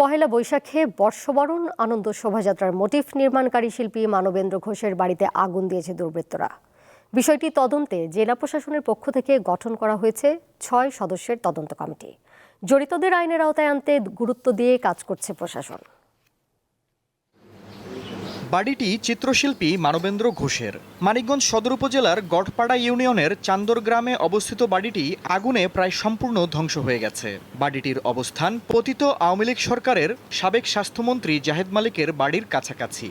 পহেলা বৈশাখে বর্ষবরণ, আনন্দ শোভাযাত্রার মোটিফ নির্মাণকারী শিল্পী মানবেন্দ্র ঘোষের বাড়িতে আগুন দিয়েছে দুর্বৃত্তরা। বিষয়টি তদন্তে জেলা প্রশাসনের পক্ষ থেকে গঠন করা হয়েছে ছয় সদস্যের তদন্ত কমিটি। জড়িতদের আইনের আওতায় আনতে গুরুত্ব দিয়ে কাজ করছে প্রশাসন। বাড়িটি চিত্রশিল্পী মানবেন্দ্র ঘোষের। মানিকগঞ্জ সদর উপজেলার গটপাড়া ইউনিয়নের চান্দর গ্রামে অবস্থিত বাড়িটি আগুনে প্রায় সম্পূর্ণ ধ্বংস হয়ে গেছে। বাড়িটির অবস্থান পতিত আওয়ামী লীগ সরকারের সাবেক স্বাস্থ্যমন্ত্রী জাহেদ মালিকের বাড়ির কাছাকাছি।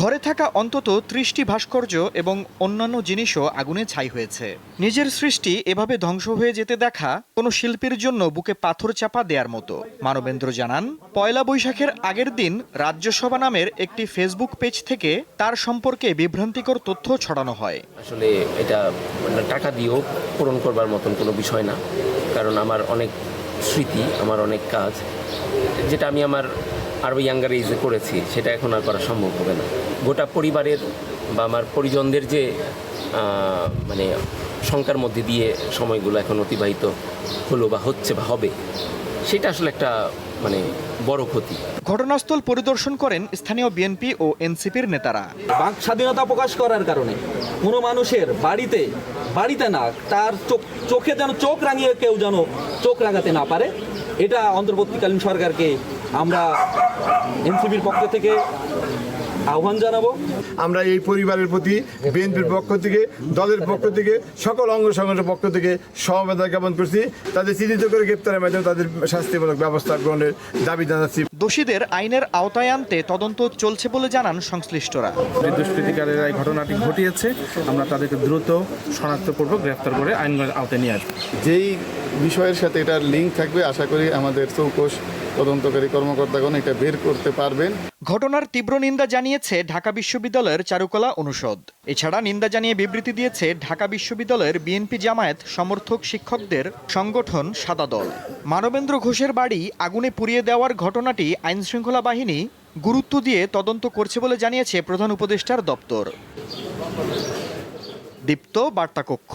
ঘরে থাকা অন্তত ত্রিশটি ভাস্কর্য এবং অন্যান্য জিনিসও আগুনে ছাই হয়েছে। নিজের সৃষ্টি এভাবে ধ্বংস হয়ে যেতে দেখা কোনো শিল্পীর জন্য বুকে পাথর চাপা দেওয়ার মতো। মানবেন্দ্র জানান, পয়লা বৈশাখের আগের দিন রাজ্যসভা নামের একটি ফেসবুক পেজ থেকে তার সম্পর্কে বিভ্রান্তিকর তথ্য ছড়ানো হয়। আসলে এটা মানে টাকা দিয়েও পূরণ করবার মতন কোনো বিষয় না, কারণ আমার অনেক স্মৃতি, আমার অনেক কাজ, যেটা আমি আমার আরও ইয়াঙ্গার এজে করেছি সেটা এখন আর করা সম্ভব হবে না। গোটা পরিবারের বা আমার পরিজনদের যে মানে শঙ্কার মধ্যে দিয়ে সময়গুলো এখন অতিবাহিত হলো বা হচ্ছে বা হবে সেটা আসলে একটা মানে বড় ক্ষতি। ঘটনাস্থল পরিদর্শন করেন স্থানীয় বিএনপি ও এনসিপির নেতারা। বাক স্বাধীনতা প্রকাশ করার কারণে কোনো মানুষের বাড়িতে বাড়িতে না তার চোখ চোখে যেন চোখ রাঙিয়ে কেউ যেন চোখ রাঙাতে না পারে এটা অন্তর্বর্তীকালীন সরকারকে আমরা এনসিবির পক্ষ থেকে আহ্বান জানাব। আমরা এই পরিবারের প্রতি বিএনপির পক্ষ থেকে দলের পক্ষ থেকে সকল অঙ্গ সংগঠনের পক্ষ থেকে সমবেদনা জ্ঞাপন করছি। তাদের চিহ্নিত করে গ্রেপ্তারের মাধ্যমে তাদের শাস্তিমূলক ব্যবস্থা গ্রহণের দাবি জানাচ্ছি। দোষীদের আইনের আওতায় আনতে তদন্ত চলছে বলে জানান সংশ্লিষ্টরা। দুষ্কৃতিকারীরা এই ঘটনাটি ঘটিয়েছে। আমরা তাদেরকে দ্রুত শনাক্তপূর্বক গ্রেপ্তার করে আইনের আওতায় নিয়ে আসব। যেই বিষয়ের সাথে এটার লিঙ্ক থাকবে আশা করি আমাদের চৌকস তদন্তকারী কর্মকর্তাগণ এটা বের করতে পারবেন। ঘটনার তীব্র নিন্দা জানিয়েছে ঢাকা বিশ্ববিদ্যালয়ের চারুকলা অনুষদ। এছাড়া নিন্দা জানিয়ে বিবৃতি দিয়েছে ঢাকা বিশ্ববিদ্যালয়ের বিএনপি জামায়াত সমর্থক শিক্ষকদের সংগঠন সাদা দল। মানবেন্দ্র ঘোষের বাড়ি আগুনে পুড়িয়ে দেওয়ার ঘটনাটি আইনশৃঙ্খলা বাহিনী গুরুত্ব দিয়ে তদন্ত করছে বলে জানিয়েছে প্রধান উপদেষ্টার দপ্তর। দীপ্ত বার্তা কক্ষ